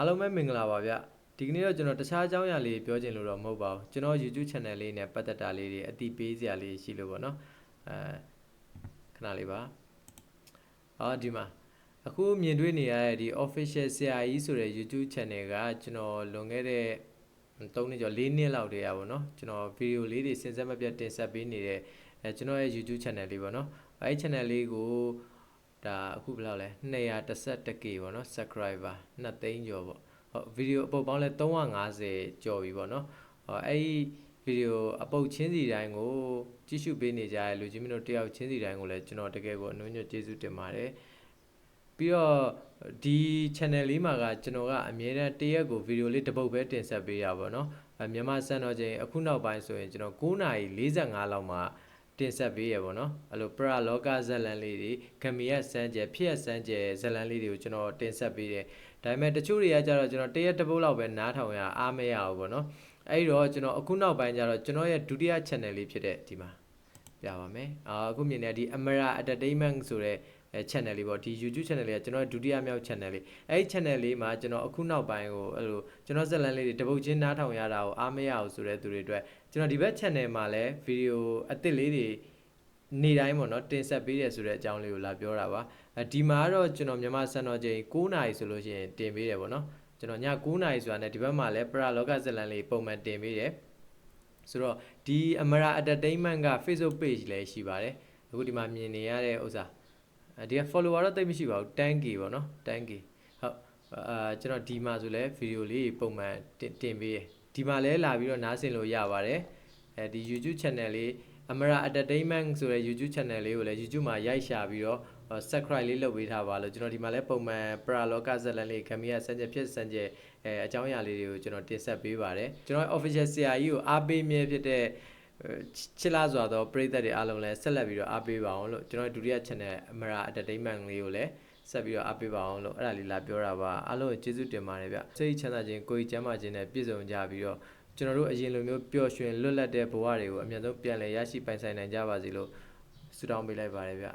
အားလုံးပဲမင်္ဂလာပါဗျဒီကနေ့တော့ကျွန်တော်တခြားအကြောင်းအရာလေးပြောချင်လို့တော့မဟုတ်ပါဘူးကျွန်တော် YouTube channel လေးနဲ့ပတ်သက်တာလေးတွေအတိပေးစရာလေးရှိလို့ပေါ့နော်အဲခဏလေးပါအော်ဒီမှာအခုမြင်တွေ့နေရတဲ့ဒီ official ဆရာကြီးဆိုတဲ့ YouTube channel ကကျွန်တော်လွန်ခဲ့တဲ့3နှစ်ကျော်4နှစ်လောက်တည်းရပါတော့ကျွန်တော်ဗီဒီယိုလေးတွေစဉ်ဆက်မပြတ်တင်ဆက်ပေးနေတဲ့အဲကျွန်တော်ရဲ့ YouTube channel လေးပေါ့နော်အဲဒီ channel လေးကို ဒါအခုဘယ်လောက်လဲ 211k ပေါ့နော် subscriber 2သိန်းကျော်ပေါ့ဟုတ်ဗီဒီယိုအပုတ်ပေါင်းလဲ350ကျော်ပြီပေါ့နော်ဟောအဲ့ဒီဗီဒီယိုအပုတ်ချင်းစီတိုင်းကိုကြည့်ရှုပေးနေကြတဲ့လူကြီးမင်းတို့တယောက်ချင်းစီတိုင်းကိုလည်းကျွန်တော်တကယ်ကိုအနှွှဲညွတ်ကျေးဇူးတင်ပါတယ်ပြီးတော့ဒီ channel လေးမှာကကျွန်တော်ကအမြဲတမ်းတရက်ကိုဗီဒီယိုလေးတစ်ပုတ်ပဲတင်ဆက်ပေးရပါတော့အဲမြန်မာစံတော်ချိန်အခုနောက်ပိုင်းဆိုရင်ကျွန်တော်9:45လောက်မှာ တင်ဆက်ပေးရပါတော့အဲ့လိုပရလောကဇက်လန်လေးတွေဂမီယစမ်းကျဲဖြစ်စမ်းကျဲဇက်လန်လေးတွေကိုကျွန်တော်တင်ဆက်ပေးတယ်ဒါပေမဲ့တချို့တွေကကြတော့ကျွန်တော်တရက်တစ်ပုတ်လောက်ပဲနားထောင်ရအားမရဘူးပေါ့နော်အဲ့တော့ကျွန်တော်အခုနောက်ပိုင်းကျတော့ကျွန်တော်ရဲ့ဒုတိယ channel လေးဖြစ်တဲ့ဒီမှာ ပြပါမယ်အာအခုမြင်နေတဲ့ဒီ Amara Entertainment ဆိုတဲ့အဲ channel လေးပေါ့ဒီ YouTube channel လေးကကျွန်တော်ဒုတိယမြောက် channel လေးအဲဒီ channel လေးမှာကျွန်တော်အခုနောက်ပိုင်းကိုအဲ့လိုကျွန်တော်ဇက်လန်လေးတွေတပုတ်ချင်းနားထောင်ရတာကိုအားမရဘူးဆိုတဲ့သူတွေအတွက်ကျွန်တော်ဒီဘက် channel မှာလည်းဗီဒီယိုအသစ်လေးတွေနေ့တိုင်းပေါ့နော်တင်ဆက်ပေးတယ်ဆိုတဲ့အကြောင်းလေးကိုလာပြောတာပါအဲဒီမှာကတော့ကျွန်တော်မြန်မာစံတော်ချိန်9နာရီဆိုလို့ရှိရင်တင်ပေးတယ်ပေါ့နော်ကျွန်တော်ည9နာရီဆိုတာနဲ့ဒီဘက်မှာလည်းပရာလောကဇက်လန်လေးပုံမှန်တင်ပေးတယ် ဆိုတော့ဒီ Amara Entertainment က Facebook page လည်းရှိပါတယ်အခုဒီမှာမြင်နေရတဲ့ဥစ္စာအဲဒီက follower တော့တိတ်မရှိပါဘူး 10k ပေါ့နော် 10k ဟုတ်အာကျွန်တော်ဒီမှာဆိုလဲဗီဒီယိုလေးပုံမှန်တင်တင်ပေးရဒီမှာလဲလာပြီးတော့နားဆင်လို့ရပါတယ်အဲဒီ YouTube channel လေး Amara Entertainment ဆိုတဲ့ YouTube channel လေးကိုလည်း YouTube မှာရိုက်ရှာပြီးတော့ subscribe လေးလုပ်ပေးထားပါလို့ကျွန်တော်ဒီမှာလဲပုံမှန်ပရာလောကဇက်လန်လေးခမီးရစံချက်ဖြစ်စံချက်အဲအကြောင်းအရာလေးတွေကိုကျွန်တော်တင်ဆက်ပေးပါတယ်ကျွန်တော် official ဆရာကြီးကိုအားပေးမြဲဖြစ်တဲ့ချစ်လာစွာသောပရိသတ်တွေအားလုံးလည်းဆက်လက်ပြီးတော့အားပေးပါအောင်လို့ကျွန်တော်ဒုတိယ channel Amara Entertainment လေးကိုလည်းဆက်ပြီးတော့အားပေးပါအောင်လို့အဲ့ဒါလေးလာပြောတာပါအားလုံးကျေးဇူးတင်ပါတယ်ဗျစိတ်ချမ်းသာခြင်းကိုယ်ကြီးကျမ်းမာခြင်းနဲ့ပြည့်စုံကြပြီးတော့ကျွန်တော်တို့အရင်လိုမျိုးပျော်ရွှင်လွတ်လပ်တဲ့ဘဝတွေကိုအမြတ်ဆုံးပြန်လည်ရရှိပိုင်ဆိုင်နိုင်ကြပါစေလို့ဆုတောင်းပေးလိုက်ပါတယ်ဗျ